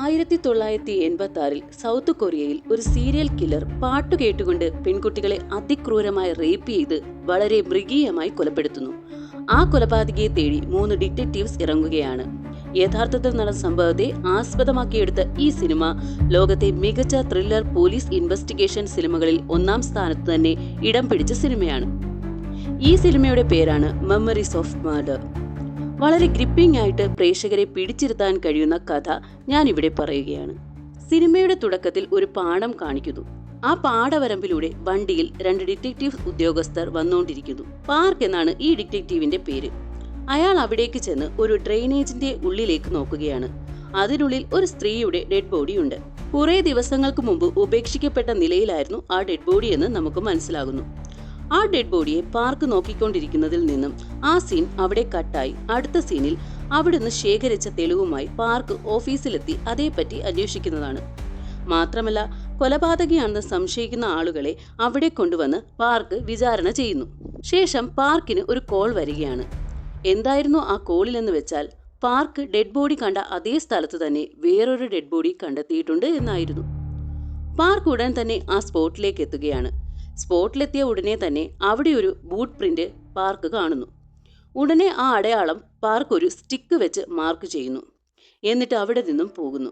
ആയിരത്തി തൊള്ളായിരത്തി എൺപത്തി ആറിൽ സൗത്ത് കൊറിയയിൽ ഒരു സീരിയൽ കില്ലർ പാട്ടു കേട്ടുകൊണ്ട് പെൺകുട്ടികളെ അതിക്രൂരമായി റേപ്പ് ചെയ്ത് വളരെ മൃഗീയമായി കൊലപ്പെടുത്തുന്നു. ആ കൊലപാതകയെ തേടി മൂന്ന് ഡിറ്റക്റ്റീവ്സ് ഇറങ്ങുകയാണ്. യഥാർത്ഥത്തിൽ നടന്ന സംഭവത്തെ ആസ്പദമാക്കിയെടുത്ത ഈ സിനിമ ലോകത്തെ മികച്ച ത്രില്ലർ പോലീസ് ഇൻവെസ്റ്റിഗേഷൻ സിനിമകളിൽ ഒന്നാം സ്ഥാനത്ത് തന്നെ ഇടം പിടിച്ച സിനിമയാണ്. ഈ സിനിമയുടെ പേരാണ് മെമ്മറീസ് ഓഫ് മർഡർ. വളരെ ഗ്രിപ്പിംഗ് ആയിട്ട് പ്രേക്ഷകരെ പിടിച്ചിരുത്താൻ കഴിയുന്ന കഥ ഞാൻ ഇവിടെ പറയുകയാണ്. സിനിമയുടെ തുടക്കത്തിൽ ഒരു പാടം കാണിക്കുന്നു. ആ പാടവരമ്പിലൂടെ വണ്ടിയിൽ രണ്ട് ഡിറ്റക്റ്റീവ് ഉദ്യോഗസ്ഥർ വന്നുകൊണ്ടിരിക്കുന്നു പാർക്ക് എന്നാണ് ഈ ഡിറ്റക്റ്റീവിന്റെ പേര്. അയാൾ അവിടേക്ക് ചെന്ന് ഒരു ഡ്രെയിനേജിന്റെ ഉള്ളിലേക്ക് നോക്കുകയാണ്. അതിനുള്ളിൽ ഒരു സ്ത്രീയുടെ ഡെഡ് ബോഡി ഉണ്ട്. കുറെ ദിവസങ്ങൾക്ക് മുമ്പ് ഉപേക്ഷിക്കപ്പെട്ട നിലയിലായിരുന്നു ആ ഡെഡ് ബോഡി എന്ന് നമുക്ക് മനസ്സിലാകുന്നു. ആ ഡെഡ് ബോഡിയെ പാർക്ക് നോക്കിക്കൊണ്ടിരിക്കുന്നതിൽ നിന്നും ആ സീൻ അവിടെ കട്ടായി. അടുത്ത സീനിൽ അവിടുന്ന് ശേഖരിച്ച തെളിവുമായി പാർക്ക് ഓഫീസിലെത്തി അതേപ്പറ്റി അന്വേഷിക്കുന്നതാണ്. മാത്രമല്ല കൊലപാതകയാണെന്ന് സംശയിക്കുന്ന ആളുകളെ അവിടെ കൊണ്ടുവന്ന് പാർക്ക് വിചാരണ ചെയ്യുന്നു. ശേഷം പാർക്കിന് ഒരു കോൾ വരികയാണ്. എന്തായിരുന്നു ആ കോളിലെന്ന് വെച്ചാൽ പാർക്ക് ഡെഡ് ബോഡി കണ്ട അതേ സ്ഥലത്ത് തന്നെ വേറൊരു ഡെഡ് ബോഡി കണ്ടെത്തിയിട്ടുണ്ട് എന്നായിരുന്നു. പാർക്ക് ഉടൻ തന്നെ ആ സ്പോട്ടിലേക്ക് എത്തുകയാണ്. സ്പോട്ടിലെത്തിയ ഉടനെ തന്നെ അവിടെ ഒരു ബൂട്ട് പ്രിന്റ് പാർക്ക് കാണുന്നു. ഉടനെ ആ അടയാളം പാർക്ക് ഒരു സ്റ്റിക്ക് വെച്ച് മാർക്ക് ചെയ്യുന്നു. എന്നിട്ട് അവിടെ നിന്നും പോകുന്നു.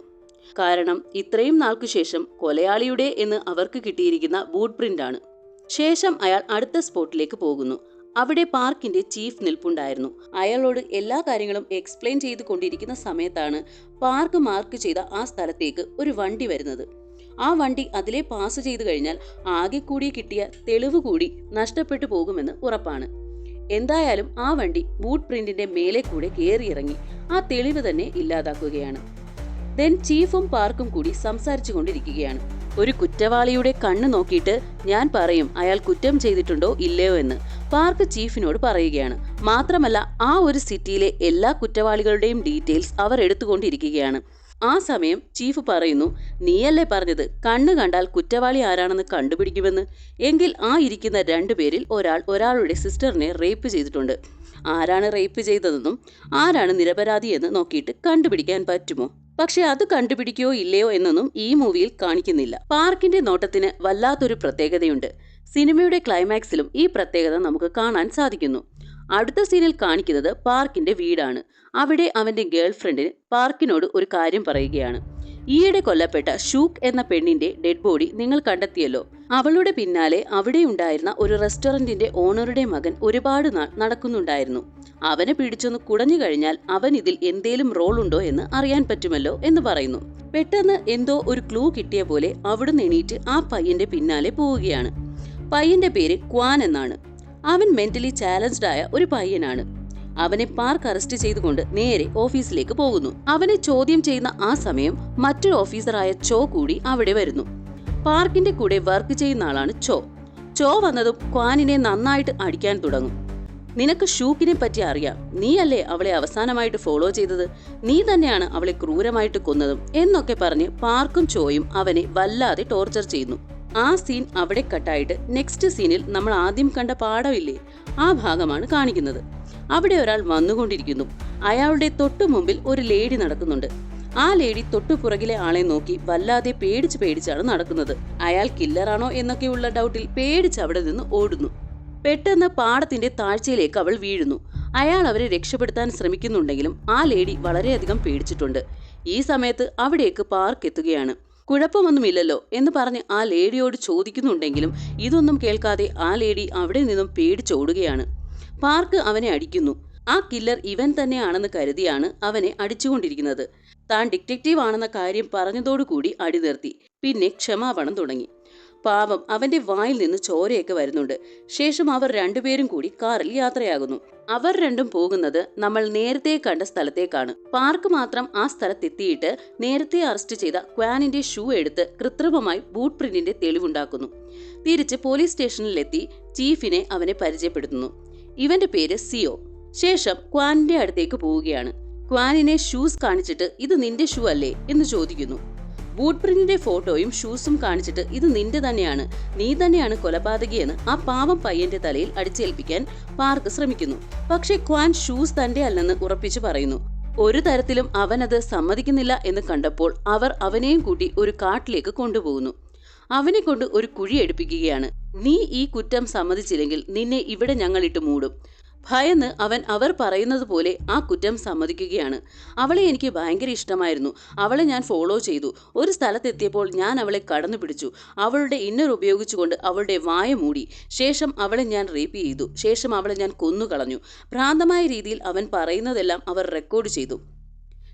കാരണം ഇത്രയും നാൾക്കു ശേഷം കൊലയാളിയുടെ എന്ന് അവർക്ക് കിട്ടിയിരിക്കുന്ന ബൂട്ട് ആണ്. ശേഷം അയാൾ അടുത്ത സ്പോട്ടിലേക്ക് പോകുന്നു. അവിടെ പാർക്കിന്റെ ചീഫ് നിൽപ്പുണ്ടായിരുന്നു. അയാളോട് എല്ലാ കാര്യങ്ങളും എക്സ്പ്ലെയിൻ ചെയ്തു കൊണ്ടിരിക്കുന്ന സമയത്താണ് പാർക്ക് മാർക്ക് ചെയ്ത ആ സ്ഥലത്തേക്ക് ഒരു വണ്ടി വരുന്നത്. ആ വണ്ടി അതിലെ പാസ് ചെയ്തു കഴിഞ്ഞാൽ ആകെ കൂടി കിട്ടിയ തെളിവ് കൂടി നഷ്ടപ്പെട്ടു പോകുമെന്ന് ഉറപ്പാണ്. എന്തായാലും ആ വണ്ടി ബൂട്ട് പ്രിന്റിന്റെ മേലെ കൂടെ കയറിയിറങ്ങി ആ തെളിവ് തന്നെ ഇല്ലാതാക്കുകയാണ്. ദെൻ ചീഫും പാർക്കും കൂടി സംസാരിച്ചു കൊണ്ടിരിക്കുകയാണ്. ഒരു കുറ്റവാളിയുടെ കണ്ണ് നോക്കിയിട്ട് ഞാൻ പറയും അയാൾ കുറ്റം ചെയ്തിട്ടുണ്ടോ ഇല്ലയോ എന്ന്. പാർക്ക് ചീഫിനോട് പറയുകയാണ്. മാത്രമല്ല ആ ഒരു സിറ്റിയിലെ എല്ലാ കുറ്റവാളികളുടെയും ഡീറ്റെയിൽസ് അവർ എടുത്തുകൊണ്ടിരിക്കുകയാണ്. ആ സമയം ചീഫ് പറയുന്നു നീയല്ലേ പറഞ്ഞത്? കണ്ണു കണ്ടാൽ കുറ്റവാളി ആരാണെന്ന് കണ്ടുപിടിക്കുമെന്ന്. എങ്കിൽ ആ ഇരിക്കുന്ന രണ്ടു പേരിൽ ഒരാൾ ഒരാളുടെ സിസ്റ്ററിനെ റേപ്പ് ചെയ്തിട്ടുണ്ട്. ആരാണ് റേപ്പ് ചെയ്തതെന്നും ആരാണ് നിരപരാധി എന്ന് നോക്കിയിട്ട് കണ്ടുപിടിക്കാൻ പറ്റുമോ? പക്ഷെ അത് കണ്ടുപിടിക്കുകയോ ഇല്ലയോ എന്നൊന്നും ഈ മൂവിയിൽ കാണിക്കുന്നില്ല. പാർക്കിന്റെ നോട്ടത്തിന് വല്ലാത്തൊരു പ്രത്യേകതയുണ്ട്. സിനിമയുടെ ക്ലൈമാക്സിലും ഈ പ്രത്യേകത നമുക്ക് കാണാൻ സാധിക്കുന്നു. അടുത്ത സീനിൽ കാണിക്കുന്നത് പാർക്കിന്റെ വീടാണ്. അവിടെ അവന്റെ ഗേൾ ഫ്രണ്ടിന് പാർക്കിനോട് ഒരു കാര്യം പറയുകയാണ്. ഈയിടെ കൊല്ലപ്പെട്ട ഷൂക്ക് എന്ന പെണ്ണിന്റെ ഡെഡ് ബോഡി നിങ്ങൾ കണ്ടെത്തിയല്ലോ. അവളുടെ പിന്നാലെ അവിടെ ഉണ്ടായിരുന്ന ഒരു റെസ്റ്റോറന്റിന്റെ ഓണറുടെ മകൻ ഒരുപാട് നാൾ നടക്കുന്നുണ്ടായിരുന്നു. അവനെ പിടിച്ചൊന്ന് കുടഞ്ഞു കഴിഞ്ഞാൽ അവൻ ഇതിൽ എന്തേലും റോൾ ഉണ്ടോ എന്ന് അറിയാൻ പറ്റുമല്ലോ എന്ന് പറയുന്നു. പെട്ടെന്ന് എന്തോ ഒരു ക്ലൂ കിട്ടിയ പോലെ അവിടുന്ന് എണീറ്റ് ആ പയ്യന്റെ പിന്നാലെ പോവുകയാണ്. പയ്യന്റെ പേര് ക്വാൻ എന്നാണ്. അവൻ മെന്റലി ചാലഞ്ച്ഡ് ആയ ഒരു പയ്യനാണ്. അവനെ പാർക്ക് അറസ്റ്റ് ചെയ്തുകൊണ്ട് നേരെ ഓഫീസിലേക്ക് പോകുന്നു. അവനെ ചോദ്യം ചെയ്യുന്ന ആ സമയം മറ്റൊരു ഓഫീസറായ ചോ കൂടി അവിടെ വരുന്നു. പാർക്കിന്റെ കൂടെ വർക്ക് ചെയ്യുന്ന ആളാണ് ചോ. ചോ വന്നതും ക്വാനിനെ നന്നായിട്ട് അടിക്കാൻ തുടങ്ങും. നിനക്ക് ഷൂക്കിനെ പറ്റി അറിയാം. നീയല്ലേ അവളെ അവസാനമായിട്ട് ഫോളോ ചെയ്തത്? നീ തന്നെയാണ് അവളെ ക്രൂരമായിട്ട് കൊന്നതും എന്നൊക്കെ പറഞ്ഞ് പാർക്കും ചോയും അവനെ വല്ലാതെ ടോർച്ചർ ചെയ്യുന്നു. ആ സീൻ അവിടെ കട്ടായിട്ട് നെക്സ്റ്റ് സീനിൽ നമ്മൾ ആദ്യം കണ്ട പാടമില്ലേ ആ ഭാഗമാണ് കാണിക്കുന്നത്. അവിടെ ഒരാൾ വന്നുകൊണ്ടിരിക്കുന്നു. അയാളുടെ തൊട്ടു മുമ്പിൽ ഒരു ലേഡി നടക്കുന്നുണ്ട്. ആ ലേഡി തൊട്ടു പുറകിലെ ആളെ നോക്കി വല്ലാതെ പേടിച്ച് പേടിച്ചാണ് നടക്കുന്നത്. അയാൾ കില്ലറാണോ എന്നൊക്കെയുള്ള ഡൗട്ടിൽ പേടിച്ച് അവിടെ നിന്ന് ഓടുന്നു. പെട്ടെന്ന് പാടത്തിന്റെ താഴ്ചയിലേക്ക് അവൾ വീഴുന്നു. അയാൾ അവരെ രക്ഷപ്പെടുത്താൻ ശ്രമിക്കുന്നുണ്ടെങ്കിലും ആ ലേഡി വളരെയധികം പേടിച്ചിട്ടുണ്ട്. ഈ സമയത്ത് അവിടേക്ക് പാർക്ക് എത്തുകയാണ്. കുഴപ്പമൊന്നുമില്ലല്ലോ എന്ന് പറഞ്ഞ് ആ ലേഡിയോട് ചോദിക്കുന്നുണ്ടെങ്കിലും ഇതൊന്നും കേൾക്കാതെ ആ ലേഡി അവിടെ നിന്നും പേടിച്ചോടുകയാണ്. പാർക്ക് അവനെ അടിക്കുന്നു. ആ കില്ലർ ഇവൻ തന്നെയാണെന്ന് കരുതിയാണ് അവനെ അടിച്ചുകൊണ്ടിരിക്കുന്നത്. താൻ ഡിറ്റക്റ്റീവ് ആണെന്ന കാര്യം പറഞ്ഞതോടുകൂടി അടി നിർത്തി പിന്നെ ക്ഷമാപണം തുടങ്ങി. പാവം അവന്റെ വായിൽ നിന്ന് ചോരയൊക്കെ വരുന്നുണ്ട്. ശേഷം അവർ രണ്ടുപേരും കൂടി കാറിൽ യാത്രയാകുന്നു. അവർ രണ്ടും പോകുന്നത് നമ്മൾ നേരത്തെ കണ്ട സ്ഥലത്തേക്കാണ്. പാർക്ക് മാത്രം ആ സ്ഥലത്തെത്തിയിട്ട് നേരത്തെ അറസ്റ്റ് ചെയ്ത ക്വാനിന്റെ ഷൂ എടുത്ത് കൃത്രിമമായി ബൂട്ട് പ്രിന്റിന്റെ തെളിവുണ്ടാക്കുന്നു. തിരിച്ച് പോലീസ് സ്റ്റേഷനിലെത്തി ചീഫിനെ അവനെ പരിചയപ്പെടുത്തുന്നു. ഇവന്റെ പേര് സിയോ. ശേഷം ക്വാനിന്റെ അടുത്തേക്ക് പോവുകയാണ്. ക്വാനിനെ ഷൂസ് കാണിച്ചിട്ട് ഇത് നിന്റെ ഷൂ അല്ലേ? എന്ന് ചോദിക്കുന്നു. ബൂട്ട് പ്രിന്റിന്റെ ഫോട്ടോയും ഷൂസും കാണിച്ചിട്ട് ഇത് നിന്റെ തന്നെയാണ്. നീ തന്നെയാണ് കൊലപാതകിയെന്ന് ആ പാവം പയ്യന്റെ തലയിൽ അടിച്ചേൽപ്പിക്കാൻ പാർക്ക് ശ്രമിക്കുന്നു. പക്ഷേ ക്വാൻ ഷൂസ് തന്റെ അല്ലെന്ന് ഉറപ്പിച്ചു പറയുന്നു. ഒരു തരത്തിലും അവനത് സമ്മതിക്കുന്നില്ല എന്ന് കണ്ടപ്പോൾ അവർ അവനെയും കൂട്ടി ഒരു കാട്ടിലേക്ക് കൊണ്ടുപോകുന്നു. അവനെ കൊണ്ട് ഒരു കുഴി എടുപ്പിക്കുകയാണ്. നീ ഈ കുറ്റം സമ്മതിച്ചില്ലെങ്കിൽ നിന്നെ ഇവിടെ ഞങ്ങളിട്ട് മൂടും. ഭയന്ന് അവൻ അവർ പറയുന്നത് പോലെ ആ കുറ്റം സമ്മതിക്കുകയാണ്. അവളെ എനിക്ക് ഭയങ്കര ഇഷ്ടമായിരുന്നു. അവളെ ഞാൻ ഫോളോ ചെയ്തു. ഒരു സ്ഥലത്തെത്തിയപ്പോൾ ഞാൻ അവളെ കടന്നു പിടിച്ചു. അവളുടെ ഇന്നർ ഉപയോഗിച്ചുകൊണ്ട് അവളുടെ വായ മൂടി. ശേഷം അവളെ ഞാൻ റേപ്പ് ചെയ്തു. ശേഷം അവളെ ഞാൻ കൊന്നുകളഞ്ഞു. ഭ്രാന്തമായ രീതിയിൽ അവൻ പറയുന്നതെല്ലാം അവർ റെക്കോർഡ് ചെയ്തു.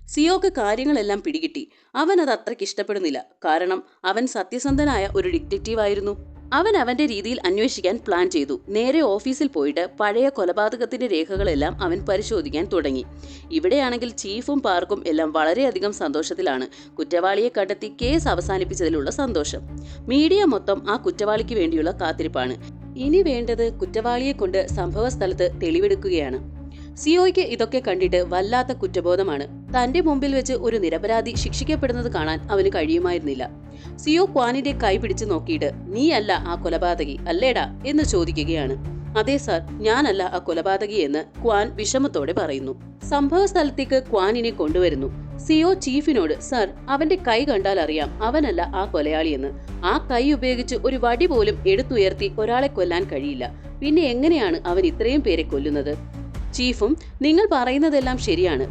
സിയോക്ക് കാര്യങ്ങളെല്ലാം പിടികിട്ടി. അവൻ അത് അത്രയ്ക്ക് ഇഷ്ടപ്പെടുന്നില്ല. കാരണം അവൻ സത്യസന്ധനായ ഒരു ഡിറ്റക്റ്റീവ് ആയിരുന്നു. അവൻ അവന്റെ രീതിയിൽ അന്വേഷിക്കാൻ പ്ലാൻ ചെയ്തു. നേരെ ഓഫീസിൽ പോയിട്ട് പഴയ കൊലപാതകത്തിന്റെ രേഖകളെല്ലാം അവൻ പരിശോധിക്കാൻ തുടങ്ങി. ഇവിടെയാണെങ്കിൽ ചീഫും പാർക്കും എല്ലാം വളരെയധികം സന്തോഷത്തിലാണ്. കുറ്റവാളിയെ കണ്ടെത്തി കേസ് അവസാനിപ്പിച്ചതിലുള്ള സന്തോഷം. മീഡിയ മൊത്തം ആ കുറ്റവാളിക്ക് വേണ്ടിയുള്ള കാത്തിരിപ്പാണ്. ഇനി വേണ്ടത് കുറ്റവാളിയെ കൊണ്ട് സംഭവ സ്ഥലത്ത് തെളിവെടുക്കുകയാണ്. സിയോയ്ക്ക് ഇതൊക്കെ കണ്ടിട്ട് വല്ലാത്ത കുറ്റബോധമാണ്. തന്റെ മുമ്പിൽ വെച്ച് ഒരു നിരപരാധി ശിക്ഷിക്കപ്പെടുന്നത് കാണാൻ അവന് കഴിയുമായിരുന്നില്ല. സിയോ ക്വാനിന്റെ കൈ പിടിച്ചു നോക്കിയിട്ട് നീയല്ല ആ കൊലപാതകി അല്ലേടാ? എന്ന് ചോദിക്കുകയാണ്. അതെ സാർ ഞാനല്ല ആ കൊലപാതകി എന്ന് ക്വാൻ വിഷമത്തോടെ പറയുന്നു. സംഭവ സ്ഥലത്തേക്ക് ക്വാനിനെ കൊണ്ടുവരുന്നു. സിയോ ചീഫിനോട് സർ അവന്റെ കൈ കണ്ടാൽ അറിയാം അവനല്ല ആ കൊലയാളിയെന്ന് ആ കൈ ഉപയോഗിച്ച് ഒരു വടി പോലും എടുത്തുയർത്തി ഒരാളെ കൊല്ലാൻ കഴിയില്ല. പിന്നെ എങ്ങനെയാണ് അവൻ ഇത്രയും പേരെ കൊല്ലുന്നത്? ചീഫും നിങ്ങൾ പറയുന്നതെല്ലാം ശരിയാണ്.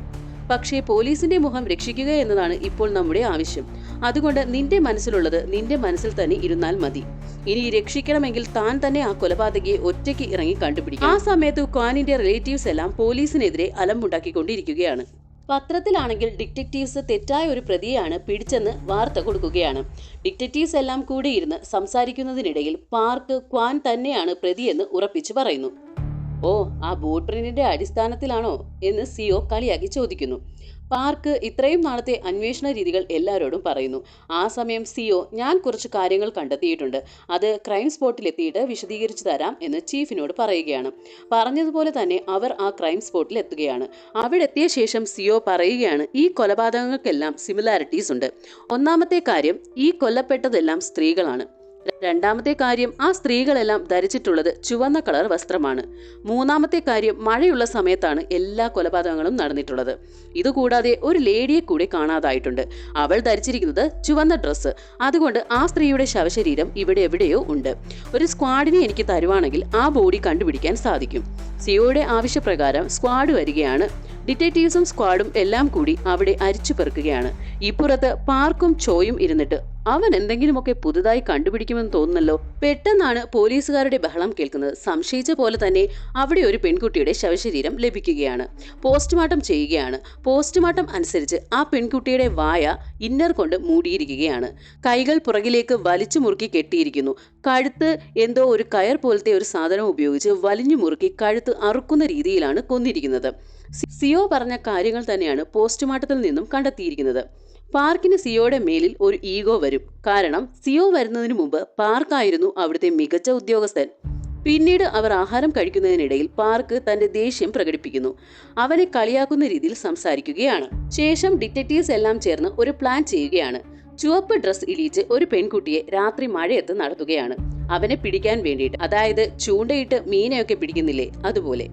പക്ഷേ പോലീസിന്റെ മുഖം രക്ഷിക്കുക എന്നതാണ് ഇപ്പോൾ നമ്മുടെ ആവശ്യം. അതുകൊണ്ട് നിന്റെ മനസ്സിലുള്ളത് നിന്റെ മനസ്സിൽ തന്നെ ഇരുന്നാൽ മതി. ഇനി രക്ഷിക്കണമെങ്കിൽ താൻ തന്നെ ആ കൊലപാതകയെ ഒറ്റയ്ക്ക് ഇറങ്ങി കണ്ടുപിടിക്കും ആ സമയത്ത് ഖാനിന്റെ റിലേറ്റീവ്സ് എല്ലാം പോലീസിനെതിരെ അലമ്പുണ്ടാക്കിക്കൊണ്ടിരിക്കുകയാണ്. പത്രത്തിലാണെങ്കിൽ ഡിറ്റക്റ്റീവ്സ് തെറ്റായ ഒരു പ്രതിയാണ് പിടിച്ചെന്ന് വാർത്ത കൊടുക്കുകയാണ്. ഡിറ്റക്റ്റീവ്സ് എല്ലാം കൂടിയിരുന്ന് സംസാരിക്കുന്നതിനിടയിൽ പാർക്ക് ക്വാൻ തന്നെയാണ് പ്രതിയെന്ന് ഉറപ്പിച്ചു പറയുന്നു. ഓ ആ ബൂട്ട് പ്രിന്റിന്റെ അടിസ്ഥാനത്തിലാണോ എന്ന് സിഒ കളിയാക്കി ചോദിക്കുന്നു. പാർക്ക് ഇത്രയും നാളത്തെ അന്വേഷണ രീതികൾ എല്ലാവരോടും പറയുന്നു. ആ സമയം സിഒ ഞാൻ കുറച്ച് കാര്യങ്ങൾ കണ്ടെത്തിയിട്ടുണ്ട്. അത് ക്രൈം സ്പോട്ടിലെത്തിയിട്ട് വിശദീകരിച്ചു തരാം എന്ന് ചീഫിനോട് പറയുകയാണ്. പറഞ്ഞതുപോലെ തന്നെ അവർ ആ ക്രൈം സ്പോട്ടിൽ എത്തുകയാണ് അവിടെ എത്തിയ ശേഷം സിഒ പറയുകയാണ് ഈ കൊലപാതകങ്ങൾക്കെല്ലാം സിമിലാരിറ്റീസ് ഉണ്ട് ഒന്നാമത്തെ കാര്യം ഈ കൊല്ലപ്പെട്ടതെല്ലാം സ്ത്രീകളാണ്. രണ്ടാമത്തെ കാര്യം ആ സ്ത്രീകളെല്ലാം ധരിച്ചിട്ടുള്ളത് ചുവന്ന കളർ വസ്ത്രമാണ്. മൂന്നാമത്തെ കാര്യം മഴയുള്ള സമയത്താണ് എല്ലാ കൊലപാതകങ്ങളും നടന്നിട്ടുള്ളത്. ഇതുകൂടാതെ ഒരു ലേഡിയെ കൂടി കാണാതായിട്ടുണ്ട്. അവൾ ധരിച്ചിരിക്കുന്നത് ചുവന്ന ഡ്രസ്സ്. അതുകൊണ്ട് ആ സ്ത്രീയുടെ ശവശരീരം ഇവിടെ എവിടെയോ ഉണ്ട്. ഒരു സ്ക്വാഡിനെ എനിക്ക് തരുവാണെങ്കിൽ ആ ബോഡി കണ്ടുപിടിക്കാൻ സാധിക്കും. സിയോയുടെ ആവശ്യപ്രകാരം സ്ക്വാഡ് വരികയാണ്. ഡിറ്റക്റ്റീവ്സും സ്ക്വാഡും എല്ലാം കൂടി അവിടെ അരിച്ചു പെറുക്കുകയാണ്. ഇപ്പുറത്ത് പാർക്കും ചോയും ഇരുന്നിട്ട് അവൻ എന്തെങ്കിലുമൊക്കെ പുതുതായി കണ്ടുപിടിക്കുമെന്ന് തോന്നുന്നല്ലോ. പെട്ടെന്നാണ് പോലീസുകാരുടെ ബഹളം കേൾക്കുന്നത്. സംശയിച്ച പോലെ തന്നെ അവിടെ ഒരു പെൺകുട്ടിയുടെ ശവശരീരം ലഭിക്കുകയാണ്. പോസ്റ്റ്മോർട്ടം ചെയ്യുകയാണ്. പോസ്റ്റ്മോർട്ടം അനുസരിച്ച് ആ പെൺകുട്ടിയുടെ വായ ഇന്നർ കൊണ്ട് മൂടിയിരിക്കുകയാണ്. കൈകൾ പുറകിലേക്ക് വലിച്ചു മുറുക്കി കെട്ടിയിരിക്കുന്നു. കഴുത്ത് എന്തോ ഒരു കയർ പോലത്തെ ഒരു സാധനം ഉപയോഗിച്ച് വലിഞ്ഞു മുറുക്കി കഴുത്ത് അറുക്കുന്ന രീതിയിലാണ് കൊന്നിരിക്കുന്നത്. സിയോ പറഞ്ഞ കാര്യങ്ങൾ തന്നെയാണ് പോസ്റ്റ്മോർട്ടത്തിൽ നിന്നും കണ്ടെത്തിയിരിക്കുന്നത്. പാർക്കിന് സിയോയുടെ മേലിൽ ഒരു ഈഗോ വരും. കാരണം സിയോ വരുന്നതിന് മുമ്പ് പാർക്കായിരുന്നു അവിടുത്തെ മികച്ച ഉദ്യോഗസ്ഥൻ. പിന്നീട് അവർ ആഹാരം കഴിക്കുന്നതിനിടയിൽ പാർക്ക് തന്റെ ദേഷ്യം പ്രകടിപ്പിക്കുന്നു. അവനെ കളിയാക്കുന്ന രീതിയിൽ സംസാരിക്കുകയാണ്. ശേഷം ഡിറ്റക്റ്റീവ്സ് എല്ലാം ചേർന്ന് ഒരു പ്ലാൻ ചെയ്യുകയാണ്. ചുവപ്പ് ഡ്രസ് ഇടിയിച്ച് ഒരു പെൺകുട്ടിയെ രാത്രി മഴയത്ത് നടത്തുകയാണ്. അവനെ പിടിക്കാൻ വേണ്ടിയിട്ട്. അതായത് ചൂണ്ടയിട്ട് മീനെയൊക്കെ പിടിക്കുന്നില്ലേ? അതുപോലെ.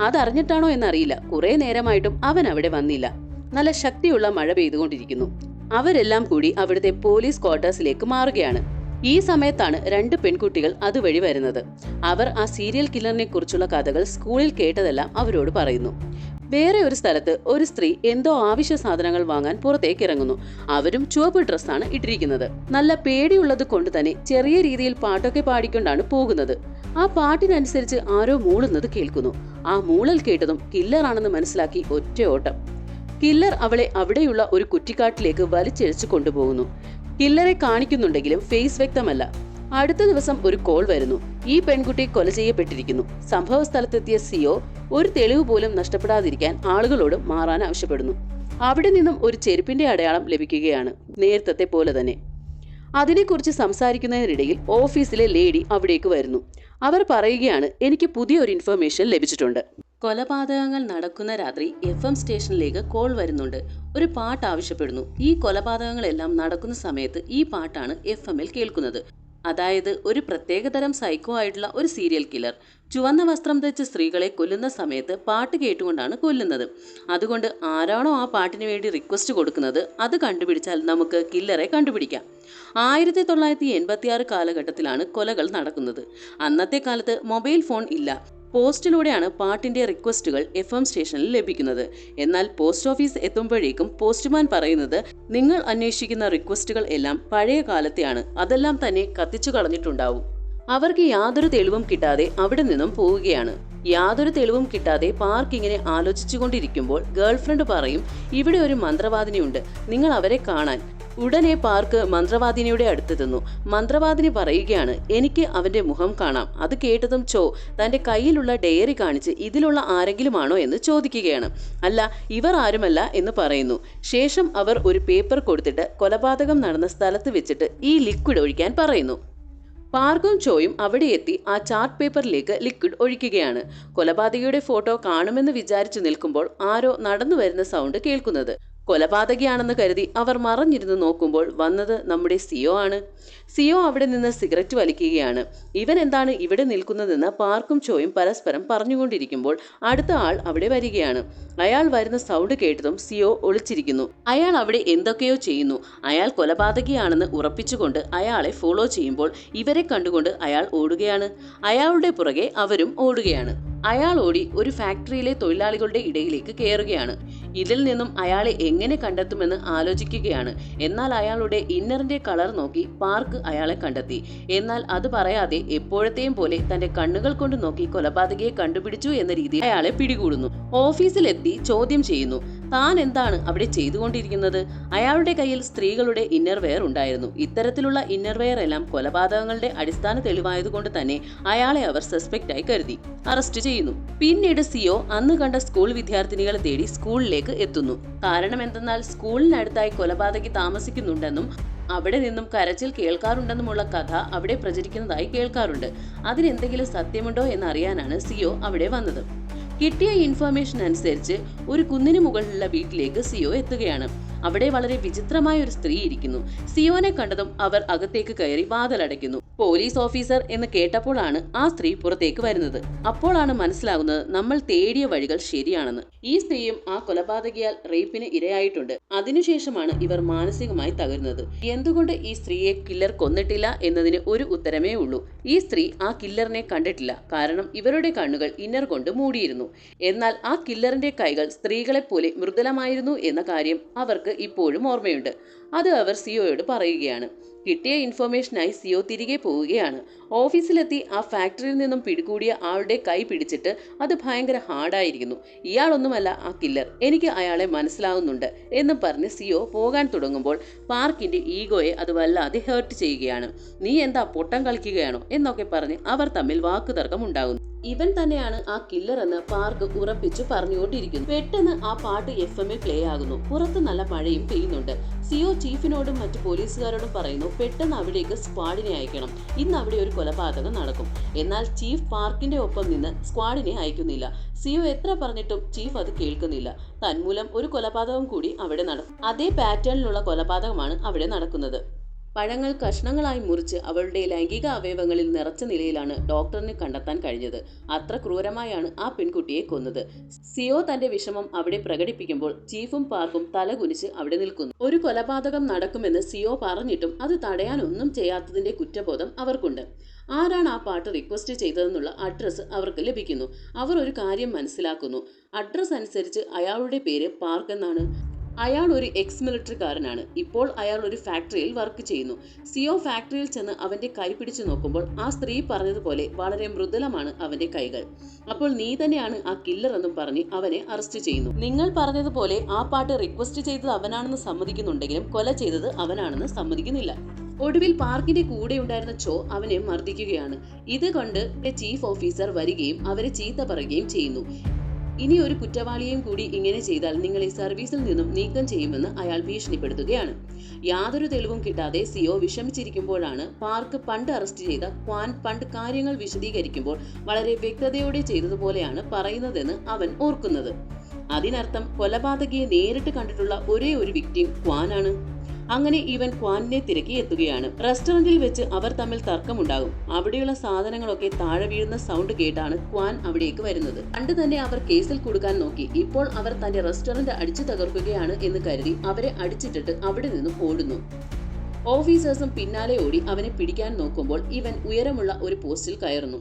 അതറിഞ്ഞിട്ടാണോ എന്നറിയില്ല. കുറെ നേരമായിട്ടും അവൻ അവിടെ വന്നില്ല. നല്ല ശക്തിയുള്ള മഴ പെയ്തുകൊണ്ടിരിക്കുന്നു. അവരെല്ലാം കൂടി അവിടുത്തെ പോലീസ് ക്വാർട്ടേഴ്സിലേക്ക് മാറുകയാണ്. ഈ സമയത്താണ് രണ്ട് പെൺകുട്ടികൾ അതുവഴി വരുന്നത്. അവർ ആ സീരിയൽ കില്ലറിനെ കുറിച്ചുള്ള കഥകൾ സ്കൂളിൽ കേട്ടതെല്ലാം അവരോട് പറയുന്നു. വേറെ ഒരു സ്ഥലത്ത് ഒരു സ്ത്രീ എന്തോ ആവശ്യ സാധനങ്ങൾ വാങ്ങാൻ പുറത്തേക്ക് ഇറങ്ങുന്നു. അവരും ചുവപ്പ് ഡ്രസ്സാണ് ഇട്ടിരിക്കുന്നത്. നല്ല പേടിയുള്ളത് കൊണ്ട് തന്നെ ചെറിയ രീതിയിൽ പാട്ടൊക്കെ പാടിക്കൊണ്ടാണ് പോകുന്നത്. ആ പാട്ടിനനുസരിച്ച് ആരോ മൂളുന്നത് കേൾക്കുന്നു. ആ മൂളൽ കേട്ടതും കില്ലറാണെന്ന് മനസ്സിലാക്കി ഒറ്റ ഓട്ടം. കില്ലർ അവളെ അവിടെയുള്ള ഒരു കുറ്റിക്കാട്ടിലേക്ക് വലിച്ചെഴിച്ചു കൊണ്ടുപോകുന്നു. കില്ലറെ കാണിക്കുന്നുണ്ടെങ്കിലും ഫേസ് വ്യക്തമല്ല. അടുത്ത ദിവസം ഒരു കോൾ വരുന്നു. ഈ പെൺകുട്ടി കൊല ചെയ്യപ്പെട്ടിരിക്കുന്നു. സംഭവ സ്ഥലത്തെത്തിയ സിഒ ഒരു തെളിവ് പോലും നഷ്ടപ്പെടാതിരിക്കാൻ ആളുകളോട് മാറാൻ ആവശ്യപ്പെടുന്നു. അവിടെ നിന്നും ഒരു ചെരുപ്പിന്റെ അടയാളം ലഭിക്കുകയാണ്. നേരത്തെ പോലെ തന്നെ. അതിനെക്കുറിച്ച് സംസാരിക്കുന്നതിനിടയിൽ ഓഫീസിലെ ലേഡി അവിടേക്ക് വരുന്നു. അവർ പറയുകയാണ് എനിക്ക് പുതിയൊരു ഇൻഫർമേഷൻ ലഭിച്ചിട്ടുണ്ട്. കൊലപാതകങ്ങൾ നടക്കുന്ന രാത്രി എഫ് എം സ്റ്റേഷനിലേക്ക് കോൾ വരുന്നുണ്ട്. ഒരു പാട്ട് ആവശ്യപ്പെടുന്നു. ഈ കൊലപാതകങ്ങളെല്ലാം നടക്കുന്ന സമയത്ത് ഈ പാട്ടാണ് എഫ് എമ്മിൽ കേൾക്കുന്നത്. അതായത് ഒരു പ്രത്യേകതരം സൈക്കോ ആയിട്ടുള്ള ഒരു സീരിയൽ കില്ലർ ചുവന്ന വസ്ത്രം ധരിച്ച സ്ത്രീകളെ കൊല്ലുന്ന സമയത്ത് പാട്ട് കേട്ടുകൊണ്ടാണ് കൊല്ലുന്നത്. അതുകൊണ്ട് ആരാണോ ആ പാട്ടിന് വേണ്ടി റിക്വസ്റ്റ് കൊടുക്കുന്നത് അത് കണ്ടുപിടിച്ചാൽ നമുക്ക് കില്ലറെ കണ്ടുപിടിക്കാം. ആയിരത്തി തൊള്ളായിരത്തി എൺപത്തിയാറ് കാലഘട്ടത്തിലാണ് കൊലകൾ നടക്കുന്നത്. അന്നത്തെ കാലത്ത് മൊബൈൽ ഫോൺ ഇല്ല. പോസ്റ്റിലൂടെയാണ് പാട്ടിന്റെ റിക്വസ്റ്റുകൾ എഫ് എം സ്റ്റേഷനിൽ ലഭിക്കുന്നത്. എന്നാൽ പോസ്റ്റ് ഓഫീസ് എത്തുമ്പോഴേക്കും പോസ്റ്റ്മാൻ പറയുന്നത് നിങ്ങൾ അന്വേഷിക്കുന്ന റിക്വസ്റ്റുകൾ എല്ലാം പഴയ കാലത്തെയാണ് അതെല്ലാം തന്നെ കത്തിച്ചു കളഞ്ഞിട്ടുണ്ടാവും. അവർക്ക് യാതൊരു തെളിവും കിട്ടാതെ അവിടെ നിന്നും പോവുകയാണ്. യാതൊരു തെളിവും കിട്ടാതെ പാർക്ക് ഇങ്ങനെ ആലോചിച്ചുകൊണ്ടിരിക്കുമ്പോൾ ഗേൾഫ്രണ്ട് പറയും ഇവിടെ ഒരു മന്ത്രവാദിനിയുണ്ട്. നിങ്ങൾ അവരെ കാണാൻ. ഉടനെ പാർക്ക് മന്ത്രവാദിനിയുടെ അടുത്തെത്തുന്നു മന്ത്രവാദിനി പറയുകയാണ് എനിക്ക് അവന്റെ മുഖം കാണാം. അത് കേട്ടതും ചോ തന്റെ കയ്യിലുള്ള ഡയറി കാണിച്ച് ഇതിലുള്ള ആരെങ്കിലുമാണോ എന്ന് ചോദിക്കുകയാണ്. അല്ല ഇവർ ആരുമല്ല എന്ന് പറയുന്നു. ശേഷം അവർ ഒരു പേപ്പർ കൊടുത്തിട്ട് കൊലപാതകം നടന്ന സ്ഥലത്ത് വെച്ചിട്ട് ഈ ലിക്വിഡ് ഒഴിക്കാൻ പറയുന്നു. പാർക്കും ചോയും അവിടെ എത്തി ആ ചാർട്ട് പേപ്പറിലേക്ക് ലിക്വിഡ് ഒഴിക്കുകയാണ്. കൊലപാതകിയുടെ ഫോട്ടോ കാണുമെന്ന് വിചാരിച്ചു നിൽക്കുമ്പോൾ ആരോ നടന്നു വരുന്ന സൗണ്ട് കേൾക്കുന്നത്. കൊലപാതകിയാണെന്ന് കരുതി അവർ മറഞ്ഞിരുന്ന് നോക്കുമ്പോൾ വന്നത് നമ്മുടെ സിയോ ആണ്. സിയോ അവിടെ നിന്ന് സിഗരറ്റ് വലിക്കുകയാണ്. ഇവൻ എന്താണ് ഇവിടെ നിൽക്കുന്നതെന്ന് പാർക്കും ചോയും പരസ്പരം പറഞ്ഞുകൊണ്ടിരിക്കുമ്പോൾ അടുത്ത ആൾ അവിടെ വരികയാണ്. അയാൾ വരുന്ന സൗണ്ട് കേട്ടതും സിയോ ഒളിച്ചിരിക്കുന്നു. അയാൾ അവിടെ എന്തൊക്കെയോ ചെയ്യുന്നു. അയാൾ കൊലപാതകിയാണെന്ന് ഉറപ്പിച്ചുകൊണ്ട് അയാളെ ഫോളോ ചെയ്യുമ്പോൾ ഇവരെ കണ്ടുകൊണ്ട് അയാൾ ഓടുകയാണ്. അയാളുടെ പുറകെ അവരും ഓടുകയാണ്. അയാൾ ഓടി ഒരു ഫാക്ടറിയിലെ തൊഴിലാളികളുടെ ഇടയിലേക്ക് കയറുകയാണ്. ഇതിൽ നിന്നും അയാളെ എങ്ങനെ കണ്ടെത്തുമെന്ന് ആലോചിക്കുകയാണ്. എന്നാൽ അയാളുടെ ഇന്നറിന്റെ കളർ നോക്കി പാർക്ക് അയാളെ കണ്ടെത്തി. എന്നാൽ അത് പറയാതെ എപ്പോഴത്തെയും പോലെ തന്റെ കണ്ണുകൾ കൊണ്ട് നോക്കി കൊലപാതകയെ കണ്ടുപിടിച്ചു എന്ന രീതിയിൽ അയാളെ പിടികൂടുന്നു. ഓഫീസിലെത്തി ചോദ്യം ചെയ്യുന്നു താൻ എന്താണ് അവിടെ ചെയ്തുകൊണ്ടിരിക്കുന്നത്? അയാളുടെ കയ്യിൽ സ്ത്രീകളുടെ ഇന്നർവെയർ ഉണ്ടായിരുന്നു. ഇത്തരത്തിലുള്ള ഇന്നർവെയർ എല്ലാം കൊലപാതകങ്ങളുടെ അടിസ്ഥാന തെളിവായതുകൊണ്ട് തന്നെ അയാളെ അവർ സസ്പെക്ട് ആയി കരുതി. അറസ്റ്റ് ചെയ്യുന്നു. പിന്നീട് സിഒ അന്ന് കണ്ട സ്കൂൾ വിദ്യാർത്ഥിനികളെ തേടി സ്കൂളിലേക്ക് എത്തുന്നു. കാരണം എന്തെന്നാൽ സ്കൂളിനടുത്തായി കൊലപാതകി താമസിക്കുന്നുണ്ടെന്നും അവിടെ നിന്നും കരച്ചിൽ കേൾക്കാറുണ്ടെന്നുമുള്ള കഥ അവിടെ പ്രചരിക്കുന്നതായി കേൾക്കാറുണ്ട്. അതിനെന്തെങ്കിലും സത്യമുണ്ടോ എന്നറിയാനാണ് സിയോ അവിടെ വന്നത്. കിട്ടിയ ഇൻഫർമേഷൻ അനുസരിച്ച് ഒരു കുന്നിന് മുകളിലുള്ള വീട്ടിലേക്ക് സിയോ എത്തുകയാണ്. അവിടെ വളരെ വിചിത്രമായ ഒരു സ്ത്രീ ഇരിക്കുന്നു. സിയോനെ കണ്ടതും അവർ അകത്തേക്ക് കയറി വാതിലടയ്ക്കുന്നു. പോലീസ് ഓഫീസർ എന്ന് കേട്ടപ്പോഴാണ് ആ സ്ത്രീ പുറത്തേക്ക് വരുന്നത്. അപ്പോഴാണ് മനസ്സിലാകുന്നത് നമ്മൾ തേടിയ വഴികൾ ശരിയാണെന്ന്. ഈ സ്ത്രീയും ആ കൊലപാതകിയാൽ റേപ്പിന് ഇരയായിട്ടുണ്ട്. അതിനുശേഷമാണ് ഇവർ മാനസികമായി തകരുന്നത്. എന്തുകൊണ്ട് ഈ സ്ത്രീയെ കില്ലർ കൊന്നിട്ടില്ല എന്നതിന് ഒരു ഉത്തരമേ ഉള്ളൂ. ഈ സ്ത്രീ ആ കില്ലറിനെ കണ്ടിട്ടില്ല. കാരണം ഇവരുടെ കണ്ണുകൾ ഇന്നർ കൊണ്ട് മൂടിയിരുന്നു. എന്നാൽ ആ കില്ലറിന്റെ കൈകൾ സ്ത്രീകളെ പോലെ മൃദുലമായിരുന്നു എന്ന കാര്യം അവർക്ക് ഇപ്പോഴും ഓർമ്മയുണ്ട്. അത് അവർ സിഒയോട് പറയുകയാണ്. കിട്ടിയ ഇൻഫർമേഷനായി സിഒ തിരികെ പോവുകയാണ്. ഓഫീസിലെത്തി ആ ഫാക്ടറിയിൽ നിന്നും പിടികൂടിയ ആളുടെ കൈ പിടിച്ചിട്ട് അത് ഭയങ്കര ഹാർഡായിരിക്കുന്നു ഇയാളൊന്നുമല്ല ആ കില്ലർ എനിക്ക് അയാളെ മനസ്സിലാവുന്നുണ്ട് എന്ന് പറഞ്ഞ് സിയോ പോകാൻ തുടങ്ങുമ്പോൾ പാർക്കിന്റെ ഈഗോയെ അത് വല്ലാതെ ഹേർട്ട് ചെയ്യുകയാണ്. നീ എന്താ പൊട്ടം കളിക്കുകയാണോ? എന്നൊക്കെ പറഞ്ഞ് അവർ തമ്മിൽ വാക്കുതർക്കം ഉണ്ടാകുന്നു. ഇവൻ തന്നെയാണ് ആ കില്ലർ എന്ന് പാർക്ക് ഉറപ്പിച്ചു പറഞ്ഞുകൊണ്ടിരിക്കുന്നു. പെട്ടെന്ന് ആ പാട്ട് എഫ് എമ്മിൽ പ്ലേ ആകുന്നു. പുറത്ത് നല്ല മഴയും പെയ്യുന്നുണ്ട്. സിഒ ചീഫിനോടും മറ്റു പോലീസുകാരോടും പറയുന്നു പെട്ടെന്ന് അവിടേക്ക് സ്ക്വാഡിനെ അയക്കണം. ഇന്ന് അവിടെ ഒരു കൊലപാതകം നടക്കും. എന്നാൽ ചീഫ് പാർക്കിന്റെ ഒപ്പം നിന്ന് സ്ക്വാഡിനെ അയക്കുന്നില്ല. സിഒ എത്ര പറഞ്ഞിട്ടും ചീഫ് അത് കേൾക്കുന്നില്ല. തന്മൂലം ഒരു കൊലപാതകം കൂടി അവിടെ നടക്കും. അതേ പാറ്റേണിലുള്ള കൊലപാതകമാണ് അവിടെ നടക്കുന്നത്. പഴങ്ങൾ കഷ്ണങ്ങളായി മുറിച്ച് അവളുടെ ലൈംഗിക അവയവങ്ങളിൽ നിറച്ച നിലയിലാണ് ഡോക്ടറിന് കണ്ടെത്താൻ കഴിഞ്ഞത്. അത്ര ക്രൂരമായാണ് ആ പെൺകുട്ടിയെ കൊന്നത്. സിയോ തന്റെ വിഷമം അവിടെ പ്രകടിപ്പിക്കുമ്പോൾ ചീഫും പാർക്കും തലകുനിച്ച് അവിടെ നിൽക്കുന്നു. ഒരു കൊലപാതകം നടക്കുമെന്ന് സിയോ പറഞ്ഞിട്ടും അത് തടയാനൊന്നും ചെയ്യാത്തതിന്റെ കുറ്റബോധം അവർക്കുണ്ട്. ആരാണ് ആ പാട്ട് റിക്വസ്റ്റ് ചെയ്തതെന്നുള്ള അഡ്രസ്സ് അവർക്ക് ലഭിക്കുന്നു. അവർ ഒരു കാര്യം മനസ്സിലാക്കുന്നു. അഡ്രസ്സ് അനുസരിച്ച് അയാളുടെ പേര് പാർക്ക് എന്നാണ്. അയാൾ ഒരു എക്സ് മിലിറ്ററിക്കാരനാണ് ഇപ്പോൾ അയാൾ ഒരു ഫാക്ടറിയിൽ വർക്ക് ചെയ്യുന്നു സിഒ ഫാക്ടറിയിൽ ചെന്ന് അവന്റെ കൈ പിടിച്ചു നോക്കുമ്പോൾ ആ സ്ത്രീ പറഞ്ഞതുപോലെ വളരെ മൃദുലമാണ് അവന്റെ കൈകൾ. അപ്പോൾ നീ തന്നെയാണ് ആ കില്ലർ എന്നും പറഞ്ഞ് അവനെ അറസ്റ്റ് ചെയ്യുന്നു. നിങ്ങൾ പറഞ്ഞതുപോലെ ആ പാട്ട് റിക്വസ്റ്റ് ചെയ്തത് അവനാണെന്ന് സമ്മതിക്കുന്നുണ്ടെങ്കിലും കൊല ചെയ്തത് അവനാണെന്ന് സമ്മതിക്കുന്നില്ല. ഒടുവിൽ പാർക്കിന്റെ കൂടെ ഉണ്ടായിരുന്ന ചോ അവനെ മർദ്ദിക്കുകയാണ്. ഇത് കൊണ്ട് ചീഫ് ഓഫീസർ വരികയും അവരെ ചീത്ത പറയുകയും ചെയ്യുന്നു. ഇനി ഒരു കുറ്റവാളിയെയും കൂടി ഇങ്ങനെ ചെയ്താൽ നിങ്ങളെ സർവീസിൽ നിന്നും നീക്കം ചെയ്യുമെന്ന് അയാൾ ഭീഷണിപ്പെടുത്തുകയാണ്. യാതൊരു തെളിവും കിട്ടാതെ സിഒ വിഷമിച്ചിരിക്കുമ്പോഴാണ് പാർക്ക് പണ്ട് അറസ്റ്റ് ചെയ്ത ക്വാൻ പണ്ട് കാര്യങ്ങൾ വിശദീകരിക്കുമ്പോൾ വളരെ വ്യക്തതയോടെ ചെയ്തതുപോലെയാണ് പറയുന്നതെന്ന് അവൻ ഓർക്കുന്നത്. അതിനർത്ഥം കൊലപാതകിയെ നേരിട്ട് കണ്ടിട്ടുള്ള ഒരേ ഒരു വിക്ടിം ക്വാനാണ്. അങ്ങനെ ഇവൻ ക്വാനിനെ തിരക്കി എത്തുകയാണ്. റെസ്റ്റോറന്റിൽ വെച്ച് അവർ തമ്മിൽ തർക്കമുണ്ടാകും. അവിടെയുള്ള സാധനങ്ങളൊക്കെ താഴെ വീഴുന്ന സൗണ്ട് കേട്ടാണ് ക്വാൻ അവിടേക്ക് വരുന്നത്. പണ്ട് തന്നെ അവർ കേസിൽ കൊടുക്കാൻ നോക്കി. ഇപ്പോൾ അവർ തന്റെ റെസ്റ്റോറന്റ് അടിച്ചു തകർക്കുകയാണ് എന്ന് കരുതി അവരെ അടിച്ചിട്ടിട്ട് അവിടെ നിന്നും ഓടുന്നു. ഓഫീസേഴ്സും പിന്നാലെ ഓടി അവനെ പിടിക്കാൻ നോക്കുമ്പോൾ ഇവൻ ഉയരമുള്ള ഒരു പോസ്റ്റിൽ കയറുന്നു.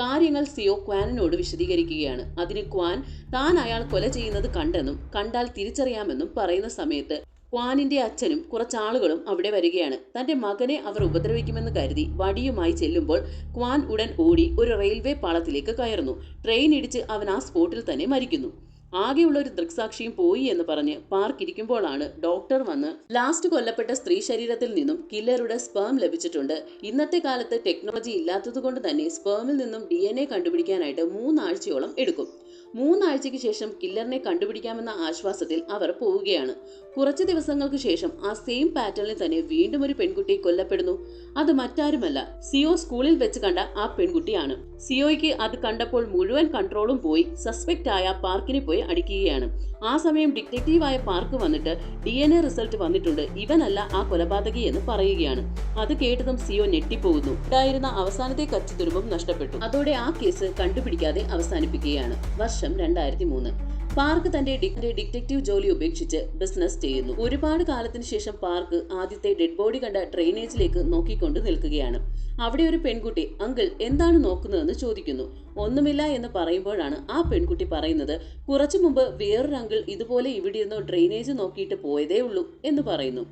കാര്യങ്ങൾ സിയോ ക്വാനിനോട് വിശദീകരിക്കുകയാണ്. അതിന് ക്വാൻ താൻ അയാൾ കൊല ചെയ്യുന്നത് കണ്ടെന്നും കണ്ടാൽ തിരിച്ചറിയാമെന്നും പറയുന്ന സമയത്ത് ക്വാനിന്റെ അച്ഛനും കുറച്ചാളുകളും അവിടെ വരികയാണ്. തന്റെ മകനെ അവർ ഉപദ്രവിക്കുമെന്ന് കരുതി വടിയുമായി ചെല്ലുമ്പോൾ ക്വാൻ ഉടൻ ഓടി ഒരു റെയിൽവേ പാളത്തിലേക്ക് കയറുന്നു. ട്രെയിൻ ഇടിച്ച് അവൻ ആ സ്പോട്ടിൽ തന്നെ മരിക്കുന്നു. ആകെയുള്ള ഒരു ദൃക്സാക്ഷിയും പോയി എന്ന് പറഞ്ഞ് പാർക്ക് ഇരിക്കുമ്പോഴാണ് ഡോക്ടർ വന്ന് ലാസ്റ്റ് കൊല്ലപ്പെട്ട സ്ത്രീ ശരീരത്തിൽ നിന്നും കില്ലറുടെ സ്പേം ലഭിച്ചിട്ടുണ്ട്. ഇന്നത്തെ കാലത്ത് ടെക്നോളജി ഇല്ലാത്തതുകൊണ്ട് തന്നെ സ്പേമിൽ നിന്നും ഡി കണ്ടുപിടിക്കാനായിട്ട് മൂന്നാഴ്ചയോളം എടുക്കും. മൂന്നാഴ്ചയ്ക്ക് ശേഷം കില്ലറിനെ കണ്ടുപിടിക്കാമെന്ന ആശ്വാസത്തിൽ അവർ പോവുകയാണ്. കുറച്ച് ദിവസങ്ങൾക്ക് ശേഷം ആ സെയിം പാറ്റേണിൽ തന്നെ വീണ്ടും ഒരു പെൺകുട്ടി കൊല്ലപ്പെടുന്നു. അത് മറ്റാരുമല്ല സിയോ സ്കൂളിൽ വെച്ച് കണ്ട ആ പെൺകുട്ടിയാണ്. സിയോയ്ക്ക് അത് കണ്ടപ്പോൾ മുഴുവൻ കൺട്രോളും പോയി. സസ്പെക്റ്റ് ആയ പാർക്കിനെ പോയി അടിക്കുകയാണ്. ആ സമയം ഡിറ്റക്റ്റീവായ പാർക്ക് വന്നിട്ട് ഡി എൻ എ റിസൾട്ട് വന്നിട്ടുണ്ട്. ഇവനല്ല ആ കൊലപാതകി എന്ന് പറയുകയാണ്. അത് കേട്ടതും സിയോ ഞെട്ടിപ്പോകുന്നു. ഉണ്ടായിരുന്ന അവസാനത്തെ കച്ചിത്തുരുമ്പും നഷ്ടപ്പെട്ടു. അതോടെ ആ കേസ് കണ്ടുപിടിക്കാതെ അവസാനിപ്പിക്കുകയാണ്. വർഷം രണ്ടായിരത്തി മൂന്ന് പാർക്ക് തന്റെ ഡിറ്റക്റ്റീവ് ജോലി ഉപേക്ഷിച്ച് ബിസിനസ് ചെയ്യുന്നു. ഒരുപാട് കാലത്തിന് ശേഷം പാർക്ക് ആദ്യത്തെ ഡെഡ് ബോഡി കണ്ട ഡ്രെയിനേജിലേക്ക് നോക്കിക്കൊണ്ട് നിൽക്കുകയാണ്. അവിടെ ഒരു പെൺകുട്ടി അങ്കിൾ എന്താണ് നോക്കുന്നതെന്ന് ചോദിക്കുന്നു. ഒന്നുമില്ല എന്ന് പറയുമ്പോഴാണ് ആ പെൺകുട്ടി പറയുന്നത് കുറച്ചു മുമ്പ് വേറൊരു അങ്കിൾ ഇതുപോലെ ഇവിടെ ഇരുന്നോ ഡ്രെയിനേജ് നോക്കിയിട്ട് പോയതേ ഉള്ളൂ എന്ന് പറയുന്നു.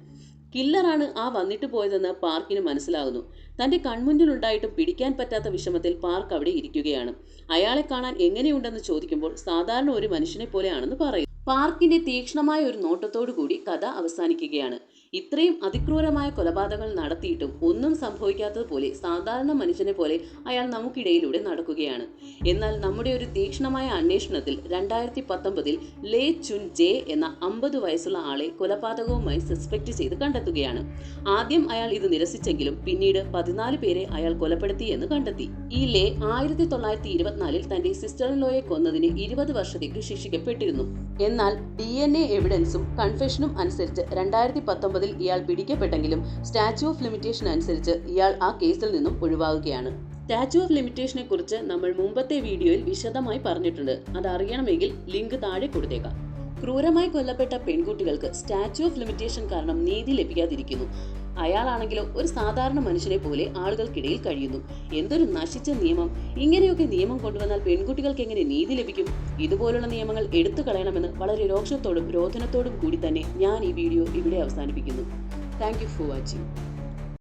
കില്ലറാണ് ആ വന്നിട്ട് പോയതെന്ന് പാർക്കിന് മനസ്സിലാകുന്നു. തന്റെ കൺമുന്നിലുണ്ടായിട്ടും പിടിക്കാൻ പറ്റാത്ത വിഷമത്തിൽ പാർക്ക് അവിടെ ഇരിക്കുകയാണ്. അയാളെ കാണാൻ എങ്ങനെയുണ്ടെന്ന് ചോദിക്കുമ്പോൾ സാധാരണ ഒരു മനുഷ്യനെ പോലെയാണെന്ന് പറയും. പാർക്കിന്റെ തീക്ഷ്ണമായ ഒരു നോട്ടത്തോടു കൂടി കഥ അവസാനിക്കുകയാണ്. ഇത്രയും അതിക്രൂരമായ കൊലപാതകങ്ങൾ നടത്തിയിട്ടും ഒന്നും സംഭവിക്കാത്തതുപോലെ സാധാരണ മനുഷ്യനെ പോലെ അയാൾ നമുക്കിടയിലൂടെ നടക്കുകയാണ്. എന്നാൽ നമ്മുടെ ഒരു തീക്ഷ്ണമായ അന്വേഷണത്തിൽ രണ്ടായിരത്തി പത്തൊമ്പതിൽ ലേ ചുൻ ജെ എന്ന അമ്പത് വയസ്സുള്ള ആളെ കൊലപാതകവുമായി സസ്പെക്ട് ചെയ്ത് കണ്ടെത്തുകയാണ്. ആദ്യം അയാൾ ഇത് നിരസിച്ചെങ്കിലും പിന്നീട് പതിനാല് പേരെ അയാൾ കൊലപ്പെടുത്തി എന്ന് കണ്ടെത്തി. ഈ ലേ ആയിരത്തി തൊള്ളായിരത്തി ഇരുപത്തിനാലിൽ തന്റെ സിസ്റ്റർ ലോയെ കൊന്നതിന് ഇരുപത് വർഷത്തേക്ക് ശിക്ഷിക്കപ്പെട്ടിരുന്നു. എന്നാൽ ഡി എൻ എ എവിഡൻസും കൺഫെഷനും അനുസരിച്ച് രണ്ടായിരത്തി പത്തൊമ്പതിൽ ഇയാൾ പിടിക്കപ്പെട്ടെങ്കിലും സ്റ്റാച്യു ഓഫ് ലിമിറ്റേഷൻ അനുസരിച്ച് ഇയാൾ ആ കേസിൽ നിന്നും ഒഴിവാകുകയാണ്. സ്റ്റാച്യു ഓഫ് ലിമിറ്റേഷനെ കുറിച്ച് നമ്മൾ മുമ്പത്തെ വീഡിയോയിൽ വിശദമായി പറഞ്ഞിട്ടുണ്ട്. അത് അറിയണമെങ്കിൽ ലിങ്ക് താഴെ കൊടുത്തേക്കാം. ക്രൂരമായി കൊല്ലപ്പെട്ട പെൺകുട്ടികൾക്ക് സ്റ്റാച്യു ഓഫ് ലിമിറ്റേഷൻ കാരണം നീതി ലഭിക്കാതിരിക്കുന്നു. അയാളാണെങ്കിലോ ഒരു സാധാരണ മനുഷ്യനെ പോലെ ആളുകൾക്കിടയിൽ കഴിയുന്നു. എന്തൊരു നശിച്ച നിയമം. ഇങ്ങനെയൊക്കെ നിയമം കൊണ്ടുവന്നാൽ പെൺകുട്ടികൾക്ക് എങ്ങനെ നീതി ലഭിക്കും? ഇതുപോലുള്ള നിയമങ്ങൾ എടുത്തു കളയണമെന്ന് വളരെ രോക്ഷത്തോടും രോധനത്തോടും കൂടി തന്നെ ഞാൻ ഈ വീഡിയോ ഇവിടെ അവസാനിപ്പിക്കുന്നു. Thank you for watching